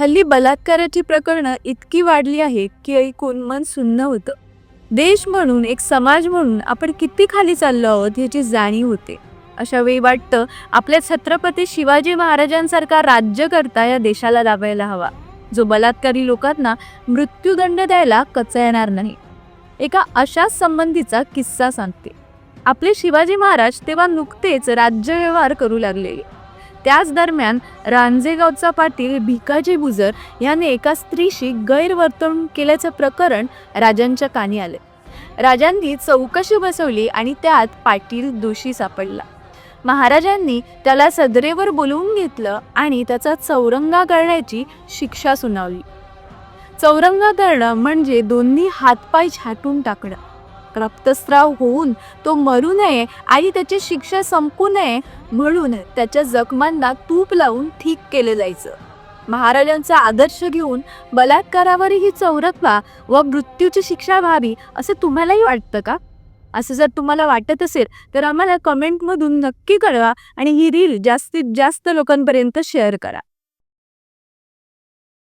हल्ली बलात्काराची प्रकरणं इतकी वाढली आहे की ऐकून मन सुन्न होतं. देश म्हणून एक समाज म्हणून आपण किती खाली चाललो आहोत ह्याची जाणीव होते. अशा वेळी वाटतं आपल्या छत्रपती शिवाजी महाराजांसारखा राज्यकर्ता या देशाला दाबायला हवा. जो बलात्कारी लोकांना मृत्यूदंड द्यायला कचा येणार नाही. एका अशाच संबंधीचा किस्सा सांगते. आपले शिवाजी महाराज तेव्हा नुकतेच राज्यव्यवहार करू लागलेले त्याच दरम्यान रांजेगावचा पाटील भिकाजी बुजर याने एका स्त्रीशी गैरवर्तणूक केल्याचं प्रकरण राजांच्या कानी आले. राजांनी चौकशी बसवली आणि त्यात पाटील दोषी सापडला. महाराजांनी त्याला सदरेवर बोलवून घेतलं आणि त्याचा चौरंगा करण्याची शिक्षा सुनावली. चौरंगा करणं म्हणजे दोन्ही हातपाय छाटून टाकणं. रक्तस्राव होऊन तो मरू नये आणि त्याची शिक्षा संपू नये म्हणून त्याच्या जखमांना तूप लावून ठीक केलं जायचं. महाराजांचा आदर्श घेऊन बलात्कारावरही चौरत्वा व मृत्यूची शिक्षा व्हावी असं तुम्हालाही वाटतं का? असं जर तुम्हाला वाटत असेल तर आम्हाला कमेंटमधून नक्की कळवा आणि ही रील जास्तीत जास्त लोकांपर्यंत शेअर करा.